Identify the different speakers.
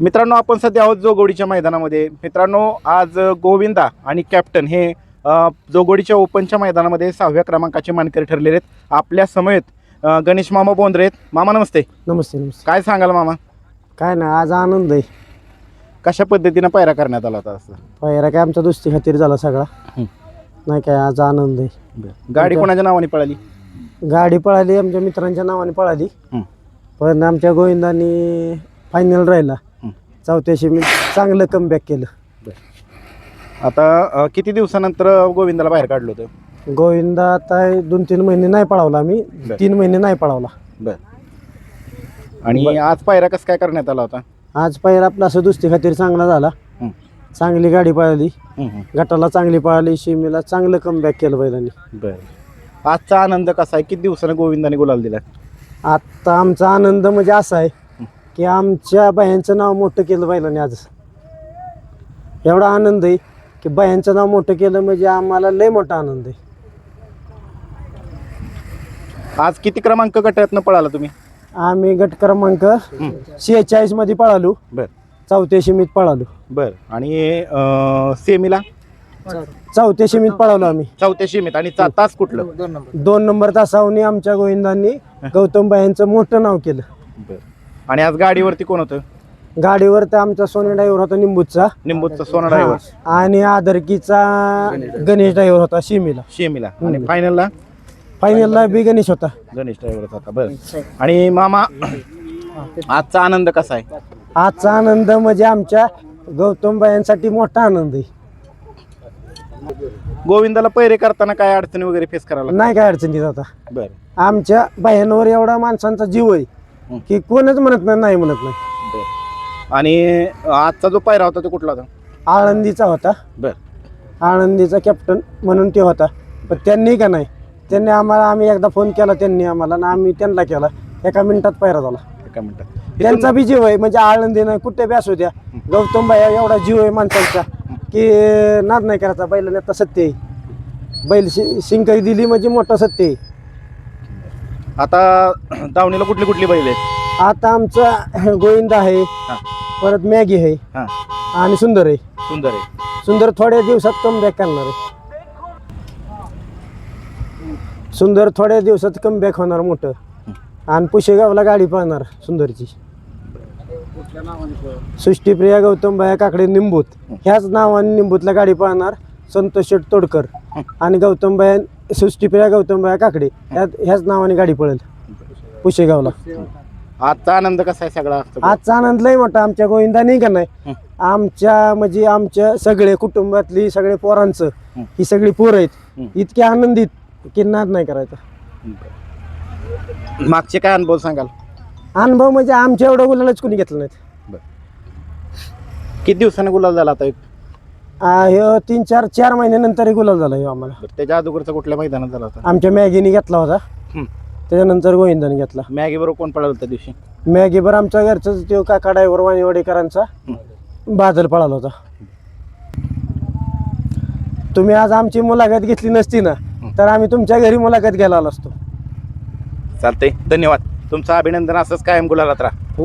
Speaker 1: मित्रांनो आपण सध्या आहोत जोगोडीच्या मैदानामध्ये. मित्रांनो आज गोविंदा आणि कॅप्टन हे जोगोडीच्या ओपनच्या मैदानामध्ये सहाव्या क्रमांकाचे मानकरी ठरलेले आहेत. आपल्या समेत अ, गणेश मामा बोंद्रे आहेत. मामा नमस्ते.
Speaker 2: नमस्ते नमस्ते.
Speaker 1: काय सांगाल मामा?
Speaker 2: काय ना आज आनंद आहे.
Speaker 1: कशा पद्धतीनं पायरा करण्यात आला होता असं
Speaker 2: पहिला काय आमचा दुसरी खातीर झाला सगळा.
Speaker 1: हं.
Speaker 2: नाही काय आज आनंद आहे.
Speaker 1: गाडी कोणाच्या नावाने पळाली?
Speaker 2: गाडी पळाली आमच्या मित्रांच्या नावाने पळाली.
Speaker 1: हं.
Speaker 2: पण आमच्या गोविंदानी फायनल राहिला. चौथ्याशी मी चांगलं कमबॅक केलं.
Speaker 1: आता अ, किती दिवसानंतर गोविंदाला बाहेर काढलं होतं?
Speaker 2: गोविंदा आता दोन तीन महिने नाही पळावला
Speaker 1: बरं.
Speaker 2: तीन महिने नाही पळावला.
Speaker 1: बर. आणि आज पायरा कसं काय करण्यात आला होता?
Speaker 2: आज पहिला आपला असं दुसरी खातीर चांगला झाला.
Speaker 1: हं.
Speaker 2: चांगली गाडी पळाली.
Speaker 1: हं, हं.
Speaker 2: गटाला चांगली पळाली. शिमीला चांगलं कमबॅक केलं बैलांनी.
Speaker 1: बर. आजचा आनंद कसा आहे? किती दिवसानं गोविंदाने गुलाल दिला?
Speaker 2: आता आमचा आनंद म्हणजे असा आहे. की आमच्या बायांचं नाव मोठं केलं बैलांनी आज. एवढा आनंद आहे की बायांचं नाव मोठं केलं म्हणजे आम्हाला लय मोठा आनंद आहे.
Speaker 1: आज किती क्रमांक गटातनं पळाला तुम्ही?
Speaker 2: आम्ही गट क्रमांक शेहेचाळीसमध्ये पळालो.
Speaker 1: बर.
Speaker 2: चौथ्या शिमीत पळालो.
Speaker 1: बर. आणि अ, सेमीला?
Speaker 2: चौथ्या शिमीत पळालो आम्ही.
Speaker 1: चौथ्या सीमेत आणि चा- तास कुठलं?
Speaker 2: दोन नंबर तासावनी आमच्या गोविंदांनी गौतम बायांचं मोठं नाव केलं.
Speaker 1: बर. आणि आज गाडीवरती कोण होतं?
Speaker 2: गाडीवर तर आमचा सोनी ड्रायव्हर होता निंबूचा.
Speaker 1: निंबूचा सोना ड्रायव्हर
Speaker 2: हा. आणि आदरकीचा गणेश ड्रायव्हर होता शिमीला.
Speaker 1: शेमीला. आणि फायनलला
Speaker 2: फायनलला बी गणेश होता.
Speaker 1: गणेश ड्रायव्हर होता बर. आणि मामा आजचा आनंद कसा आहे?
Speaker 2: आजचा आनंद म्हणजे आमच्या गौतम बायांसाठी मोठा आनंद आहे.
Speaker 1: गोविंदाला पैरे करताना काय अडचणी वगैरे फेस करायला
Speaker 2: नाही काय अडचणीत आता.
Speaker 1: बर.
Speaker 2: आमच्या बायांवर एवढा माणसांचा जीव. आहे. की कोणच म्हणत नाही नाही म्हणत नाही.
Speaker 1: आणि आजचा जो पायरा होता तो कुठला होता?
Speaker 2: आळंदीचा होता.
Speaker 1: बर.
Speaker 2: आळंदीचा कॅप्टन म्हणून ते होता. पण त्यांनी का नाही त्यांनी आम्हाला आम्ही एकदा फोन केला त्यांनी आम्हाला आणि आम्ही त्यांना केला. एका मिनिटात पायरा झाला.
Speaker 1: एका मिनिटात.
Speaker 2: त्यांचा बी जीव आहे म्हणजे आळंदीनं कुठे बी असू द्या. गौतम बाया एवढा जीव आहे माणसांचा. की नाद नाही करायचा बैलाने आता सत्य आहे. बैल शि शिंकाई दिली म्हणजे मोठं सत्य आहे.
Speaker 1: आता दावणीला कुठली कुठली बैल आहेत?
Speaker 2: आता आमचा गोविंद आहे परत मॅगी आहे
Speaker 1: हा.
Speaker 2: आणि सुंदर आहे.
Speaker 1: सुंदर आहे.
Speaker 2: सुंदर थोड्या दिवसात कमबॅक करणार आहे. सुंदर थोड्या दिवसात कमबॅक होणार मोठं. आणि पुशेगावला गाडी पाहणार सुंदरची. सृष्टीप्रिया गौतम बाया काकडे निंबूत. ह्याच नावाने निंबूतला गाडी पाहणार संतोष शेट तोडकर आणि गौतम बाया सृष्टीप्रिया गौतम बाया काकडे ह्यात ह्याच नावाने गाडी पळेल. पुशेगावला.
Speaker 1: आजचा आनंद कसा आहे सगळा?
Speaker 2: आजचा आनंद लय मोठा. आमच्या गोविंदा नाही का नाही? आमच्या म्हणजे आमच्या सगळे कुटुंबातली सगळे पोरांचं ही. सगळी पोरं आहेत. इतके आनंदित की नाद नाही करायचा.
Speaker 1: मागचे काय अनुभव सांगाल?
Speaker 2: अनुभव म्हणजे आमच्या एवढं गुलालच कोणी घेतलं नाहीत.
Speaker 1: किती दिवसानं गुलाल झाला आता एक?
Speaker 2: ह्यो तीन चार चार महिन्यानंतर हे गुलाल झाला ह्यो आम्हाला.
Speaker 1: बरं, त्याच्या अगोदरचा कुठल्या मैदानात झाला होता?
Speaker 2: आमच्या मॅगीने घेतला होता. त्याच्यानंतर गोविंदाने घेतला.
Speaker 1: मॅगी बरोबर कोण पळाला त्या दिवशी?
Speaker 2: मॅगी बरं आमच्या घरचं तो काका ड्रायव्हर वाणीवाडेकरांचा बादल पळाला होता. तुम्ही आज आमची मुलाखत घेतली नसती ना तर आम्ही तुमच्या घरी मुलाखत घ्यायला आलो असतो.
Speaker 1: चालतंय धन्यवाद. तुमचं अभिनंदन असंच कायम गुलालात राहा.